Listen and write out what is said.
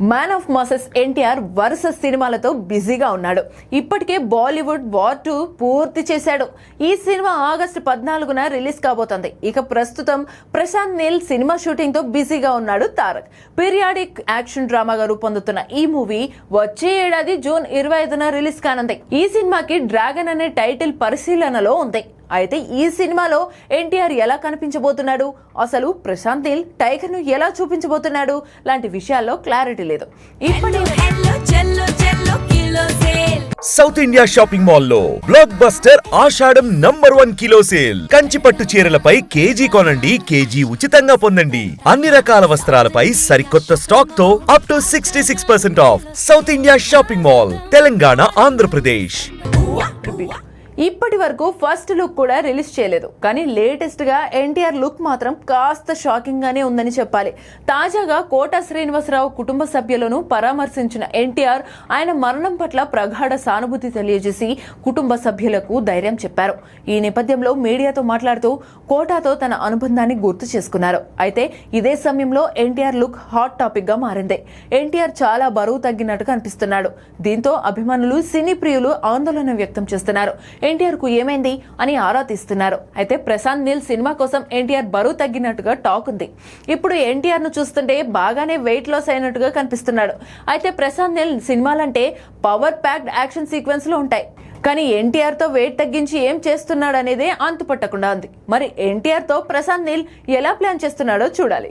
Man of masses NTR వరుస సినిమాలతో బిజీగా ఉన్నాడు. ఇప్పటికే బాలీవుడ్ వార్ టూ పూర్తి చేశాడు. ఈ సినిమా ఆగస్టు పద్నాలుగున రిలీజ్ కాబోతోంది. ఇక ప్రస్తుతం ప్రశాంత్ నీల్ సినిమా షూటింగ్తో బిజీగా ఉన్నాడు తారక్. పీరియాడిక్ యాక్షన్ డ్రామాగా రూపొందుతున్న ఈ మూవీ వచ్చే ఏడాది జూన్ ఇరవై ఐదున రిలీజ్ కానుంది. ఈ సినిమాకి డ్రాగన్ అనే టైటిల్ పరిశీలనలో ఉంది. అయితే ఈ సినిమాలో ఎన్టీఆర్ ఎలా కనిపించబోతున్నాడు? అసలు ప్రశాంత్ నీల్ టైగర్ను ఎలా చూపించబోతున్నాడు? లాంటి విషయాల్లో క్లారిటీ లేదు. ఇప్పటి సౌత్ ఇండియా షాపింగ్ మాల్లో బ్లాక్ బస్టర్ ఆషాఢం number one kilo sale. Kanchi పట్టు చీరలపై కేజీ కొనండి కేజీ ఉచితంగా పొందండి. అన్ని రకాల వస్త్రాలపై సరికొత్త స్టాక్తో up to sixty six percent off South India shopping mall Telangana Andhra Pradesh. ఇప్పటి వరకు ఫస్ట్ లుక్ కూడా రిలీజ్ చేయలేదు. కానీ లేటెస్ట్గా ఎన్టీఆర్ లుక్ మాత్రం కాస్త షాకింగ్ గానే ఉందని చెప్పాలి. తాజాగా కోట శ్రీనివాసరావు కుటుంబ సభ్యులను పరామర్శించిన ఎన్టీఆర్ ఆయన మరణం పట్ల ప్రగాఢ సానుభూతి తెలియజేసి కుటుంబ సభ్యులకు ధైర్యం చెప్పారు. ఈ నేపథ్యంలో మీడియాతో మాట్లాడుతూ కోటాతో తన అనుబంధాన్ని గుర్తు చేసుకున్నారు. అయితే ఇదే సమయంలో ఎన్టీఆర్ లుక్ హాట్ టాపిక్గా మారింది. ఎన్టీఆర్ చాలా బరువు తగ్గినట్టు కనిపిస్తున్నాడు దీంతో అభిమానులు సినీ ప్రియులు ఆందోళన వ్యక్తం చేస్తున్నారు. ఎన్టీఆర్కు ఏమైంది అని ఆరా తీస్తున్నారు. అయితే ప్రశాంత్ నీల్ సినిమా కోసం ఎన్టీఆర్ బరువు తగ్గినట్టుగా టాక్ ఉంది. ఇప్పుడు ఎన్టీఆర్ను చూస్తుంటే బాగానే వెయిట్ లాస్ అయినట్టుగా కనిపిస్తున్నాడు. అయితే ప్రశాంత్ నీల్ సినిమాలంటే పవర్ ప్యాక్డ్ యాక్షన్ సీక్వెన్స్లో ఉంటాయి. కానీ ఎన్టీఆర్తో వెయిట్ తగ్గించి ఏం చేస్తున్నాడు అనేది అంతుపట్టకుండా ఉంది. మరి ఎన్టీఆర్తో ప్రశాంత్ నీల్ ఎలా ప్లాన్ చేస్తున్నాడో చూడాలి.